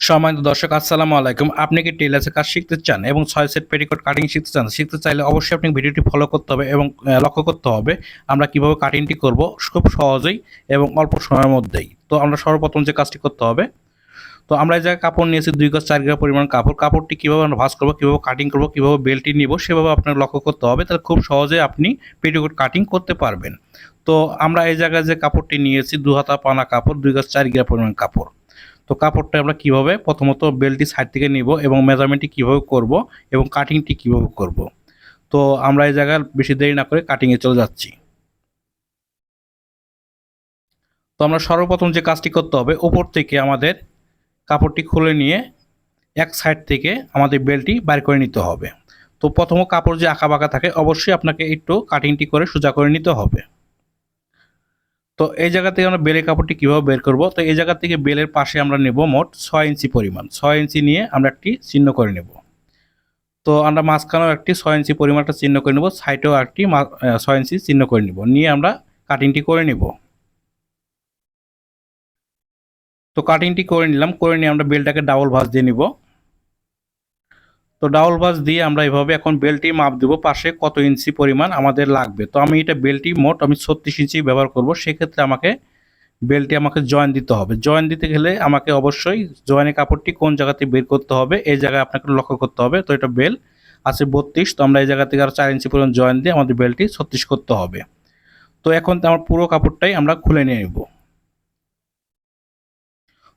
সম্মানিত দর্শক, আসসালামু আলাইকুম। আপনি কি টেলার্সের কাজ শিখতে চান এবং ছয় সেট পেটিকোট কাটিং শিখতে চান? শিখতে চাইলে অবশ্যই আপনি ভিডিওটি ফলো করতে হবে এবং লক্ষ্য করতে হবে আমরা কীভাবে কাটিংটি করব খুব সহজেই এবং অল্প সময়ের মধ্যেই। তো আমরা সর্বপ্রথম যে কাজটি করতে হবে, তো আমরা এই জায়গায় কাপড় নিয়েছি দুই গজ চার গজ পরিমাণ কাপড়। কাপড়টি কীভাবে আমরা ভাঁজ করব, কীভাবে কাটিং করব, কীভাবে বেল্টটি নিব সেভাবে আপনার লক্ষ্য করতে হবে। তাহলে খুব সহজে আপনি পেটিকোট কাটিং করতে পারবেন। তো আমরা এই জায়গায় যে কাপড়টি নিয়েছি দু হাতা পানা কাপড়, দুই গজ চার গিরা পরিমাণ কাপড়। তো কাপড়টা আমরা কীভাবে প্রথমত বেল্টটি সাইড থেকে নিব এবং মেজারমেন্টটি কীভাবে করব এবং কাটিংটি কীভাবে করব? তো আমরা এই জায়গায় বেশি দেরি না করে কাটিংয়ে চলে যাচ্ছি। তো আমরা সর্বপ্রথম যে কাজটি করতে হবে ওপর থেকে আমাদের কাপড়টি খুলে নিয়ে এক সাইড থেকে আমাদের বেল্টটি বাইর করে নিতে হবে। তো প্রথম কাপড় যে আঁকা বাঁকা থাকে, অবশ্যই আপনাকে একটু কাটিংটি করে সোজা করে নিতে হবে। তো এই জায়গা থেকে আমরা বেলের কাপড়টি কীভাবে বের করব? তো এই জায়গা থেকে বেলের পাশে আমরা নেব মোট ছয় ইঞ্চি পরিমাণ। ছয় ইঞ্চি নিয়ে আমরা একটি চিহ্ন করে নেব। তো আমরা মাঝখানেও একটি ছয় ইঞ্চি পরিমাণটা চিহ্ন করে নেব, সাইডেও একটি ছয় ইঞ্চি চিহ্ন করে নেব। নিয়ে আমরা কাটিংটি করে নেব। তো কাটিংটি করে নিলাম। করে নিয়ে আমরা বেলটাকে ডাবল ভাঁজ দিয়ে নিব। তো ডাউল বাস দিয়ে আমরা এভাবে এখন বেলটি মাপ দেবো পাশে কত ইঞ্চি পরিমাণ আমাদের লাগবে। তো আমি এটা বেলটি মোট আমি ছত্রিশ ইঞ্চি ব্যবহার করব, সেক্ষেত্রে আমাকে বেলটি আমাকে জয়েন দিতে হবে। জয়েন দিতে গেলে আমাকে অবশ্যই জয়েনের কাপড়টি কোন জায়গাতে বের করতে হবে, এই জায়গায় আপনাকে লক্ষ্য করতে হবে। তো এটা বেল আছে বত্রিশ, তো আমরা এই জায়গা থেকে আর চার ইঞ্চি পরিমাণ জয়েন দিয়ে আমাদের বেলটি ছত্রিশ করতে হবে। তো এখন আমার পুরো কাপড়টাই আমরা খুলে নিয়ে নেব।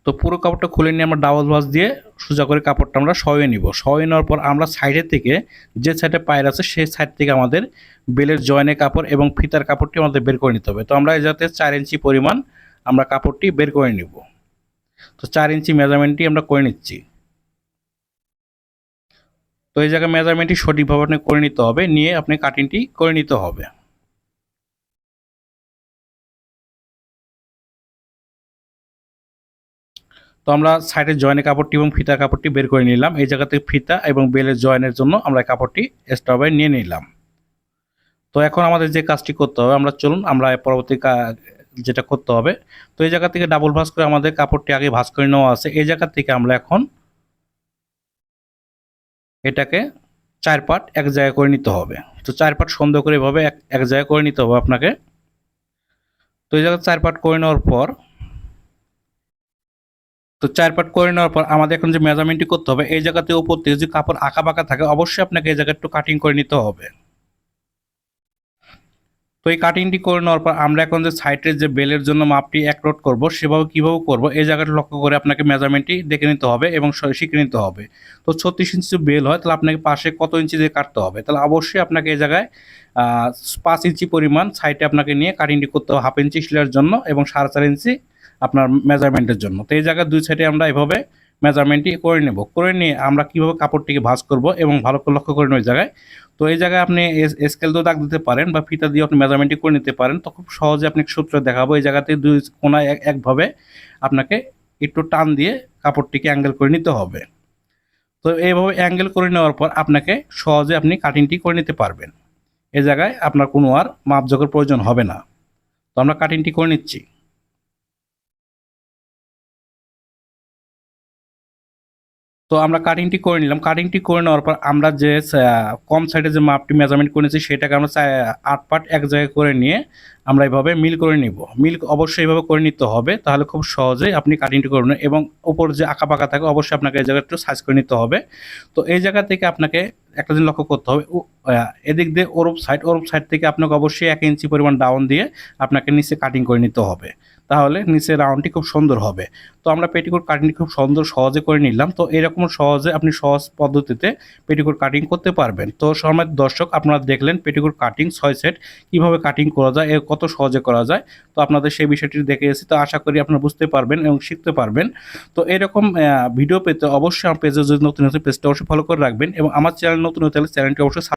তো পুরো কাপড়টা খুলে নিয়ে আমরা ডাবল ভাঁজ দিয়ে সোজা করে কাপড়টা আমরা সয়ে নিব। সয়ে নেওয়ার পর আমরা সাইডে থেকে যে সাইডে পায়ের আছে, সেই সাইড থেকে আমাদের বেলের জয়েনের কাপড় এবং ফিতার কাপড়টি আমাদের বের করে নিতে হবে। তো আমরা যাতে চার ইঞ্চি পরিমাণ আমরা কাপড়টি বের করে নিব। তো চার ইঞ্চি মেজারমেন্টটি আমরা করে নিচ্ছি। তো এই জায়গায় মেজারমেন্টটি সঠিকভাবে আপনি করে নিতে হবে, নিয়ে আপনি কাটিংটি করে নিতে হবে। তো আমরা সাইডের জয়েনের কাপড়টি এবং ফিতা কাপড়টি বের করে নিলাম। এই জায়গা থেকে ফিতা এবং বেলের জয়েনের জন্য আমরা কাপড়টি এক্সট্রাভাবে নিয়ে নিলাম। তো এখন আমাদের যে কাজটি করতে হবে, আমরা চলুন, আমরা পরবর্তী যেটা করতে হবে, তো এই জায়গা থেকে ডাবল ভাঁজ করে আমাদের কাপড়টি আগে ভাঁজ করে নেওয়া আছে। এই জায়গা থেকে আমরা এখন এটাকে চার পাট এক জায়গায় করে নিতে হবে। তো চার পাট সুন্দর করে এভাবে এক এক জায়গায় করে নিতে হবে আপনাকে। তো এই জায়গায় চার পাট করে নেওয়ার পর তো চার পাট করে নেওয়ার পর আমাদের এখন যে মেজারমেন্টটি করতে হবে, এই জায়গাতে উপর থেকে যদি কাপড় আঁকা বাঁকা থাকে, অবশ্যই আপনাকে এই জায়গায় একটু কাটিং করে নিতে হবে। তো এই কাটিংটি করে নেওয়ার পর আমরা এখন যে সাইটের যে বেলের জন্য মাপটি এক লোড করব, সেভাবে কীভাবে করব, এই জায়গাটা লক্ষ্য করে আপনাকে মেজারমেন্টটি দেখে নিতে হবে এবং শিখে নিতে হবে। তো ছত্রিশ ইঞ্চি বেল হয়, তাহলে আপনাকে পাশে কত ইঞ্চি দিয়ে কাটতে হবে? তাহলে অবশ্যই আপনাকে এই জায়গায় পাঁচ ইঞ্চি পরিমাণ সাইডে আপনাকে নিয়ে কাটিংটি করতে হবে, হাফ ইঞ্চি সিলার জন্য এবং সাড়ে চার ইঞ্চি আপনার মেজারমেন্টের জন্য। তো এই জায়গায় দুই সাইডে আমরা এভাবে মেজারমেন্টটি করে নেব। করে নিয়ে আমরা কীভাবে কাপড়টিকে ভাঁজ করব এবং ভালো করে লক্ষ্য করে নেব ওই জায়গায়। তো এই জায়গায় আপনি স্কেল দিয়েও দাগ দিতে পারেন বা ফিতা দিয়ে আপনি মেজারমেন্টটি করে নিতে পারেন। তো খুব সহজে আপনি সূত্র দেখাবো। এই জায়গাতে দুই কোনায় এক- একভাবে আপনাকে একটু টান দিয়ে কাপড়টিকে অ্যাঙ্গেল করে নিতে হবে। তো এইভাবে অ্যাঙ্গেল করে নেওয়ার পর আপনাকে সহজে আপনি কাটিংটি করে নিতে পারবেন। এই জায়গায় আপনার কোনো আর মাপজোকের প্রয়োজন হবে না। তো আমরা কাটিংটি করে নিচ্ছি। তো আমরা কাটিংটি করে নিলাম। কাটিংটি করে নেওয়ার পর আমরা যে কম সাইডে যে মাপটি মেজারমেন্ট করেছি, সেটাকে আমরা আট পার্ট এক জায়গায় করে নিয়ে আমরা এভাবে মিল করে নিব। মিল অবশ্যই এভাবে করে নিতে হবে, তাহলে খুব সহজেই আপনি কাটিংটি করবেন এবং উপর যে আঁকা পাকা থাকে অবশ্যই আপনাকে এই জায়গায় একটু সাইজ করে নিতে হবে। তো এই জায়গা থেকে আপনাকে একটা দিন লক্ষ্য করতে হবে এদিক দিয়ে ওরপ সাইড ওরপ সাইড থেকে আপনাকে অবশ্যই এক ইঞ্চি পরিমাণ ডাউন দিয়ে আপনাকে নিচে কাটিং করে নিতে হবে। তাহলে নিচে রাউন্ডটি খুব সুন্দর হবে। তো আমরা পেটিকোট কাটিং খুব সুন্দর সহজে করে নিলাম। তো এরকম সহজে আপনি সহজ পদ্ধতিতে পেটিকোট কাটিং করতে পারবেন। তো সময় দর্শক আপনারা দেখলেন পেটিকোট কাটিং ছয় সেট কীভাবে কাটিং করা যায়, এর কত সহজে করা যায়। তো আপনাদের সেই বিষয়টি দেখে এসেছি তো আশা করি আপনারা বুঝতে পারবেন এবং শিখতে পারবেন। তো এরকম ভিডিও পেতে অবশ্যই আমার পেজে যদি নতুন নতুন পেজটা অবশ্যই ফলো করে রাখবেন এবং আমার চ্যানেল নতুন হতে চ্যানেলটি অবশ্যই